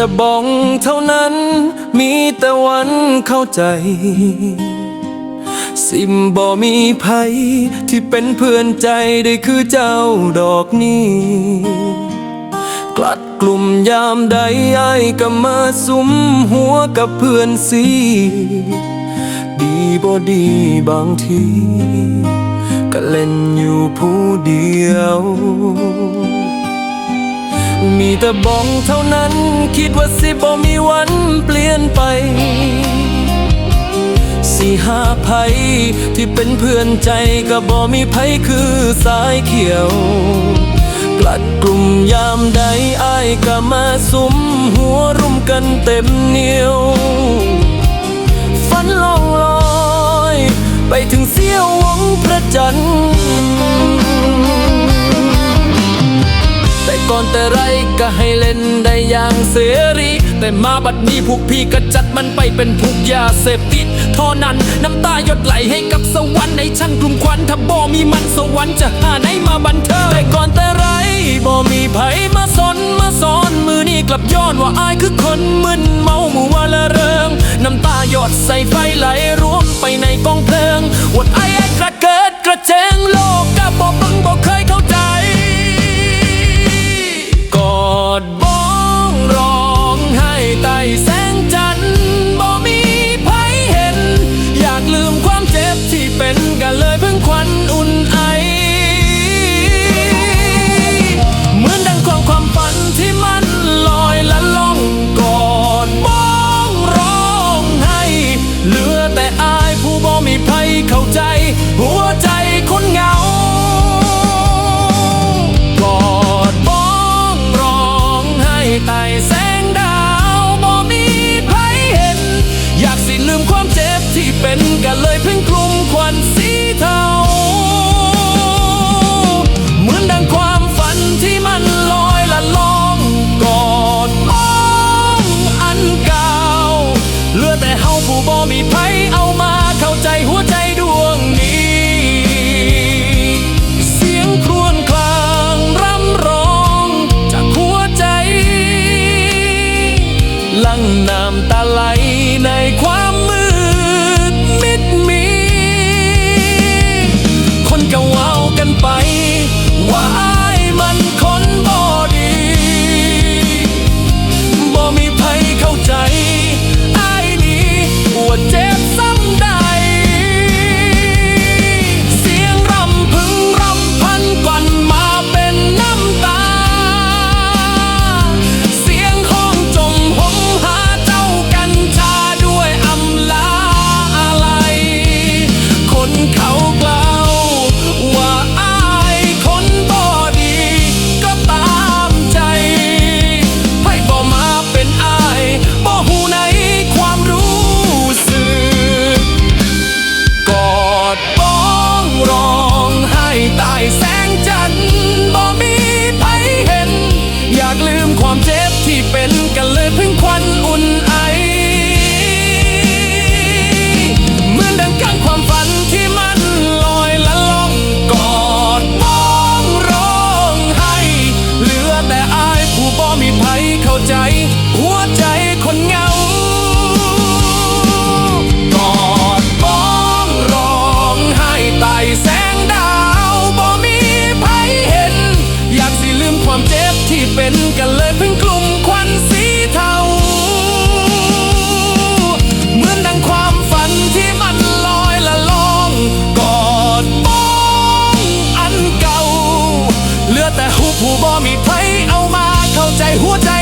แต่บ้องเท่านั้น มีแต่วันเข้าใจ สิมบ่มีภัยที่เป็นเพื่อนใจได้คือเจ้าดอกนี้ กลัดกลุ่มยามใดไอ้ก็มาสุมหัวกับเพื่อนสีดีบ่ดีบางทีก็เล่นอยู่ผู้เดียว มีแต่บ้องเท่านั้น คิดว่าสิบ่มีวันเปลี่ยนไป สี่ห้าไผที่เป็นเพื่อนใจก็บ่มีไผคือสายเขียวกลัดกลุ่มยามใดอ้ายก็มาสุมหัวรุมกันเต็มเหนียวฝันลองลอย ไปถึงเสี้ยววงพระจันทร์ แต่ไรก็ให้เล่นได้อย่างเสรี แต่มาบัดนี้พวกพี่ก็จัดมันไปเป็นพวกยาเสพติดท่านั้นน้ำตาหยดไหลให้กับสวรรค์ในชั้นกลุ่มควันถ้าบ่มีมันสวรรค์จะหาไหนมาบันเทิงแต่ก่อนแต่ไรบ่มีไผมาสนมาสอนมือนี่กลับย้อนว่าอายคือคนมึนเมาหมู่ว่าละเริงน้ำตาหยดใส่ไฟไหลรวมไปในกองเพลิงวดไอ้ 活在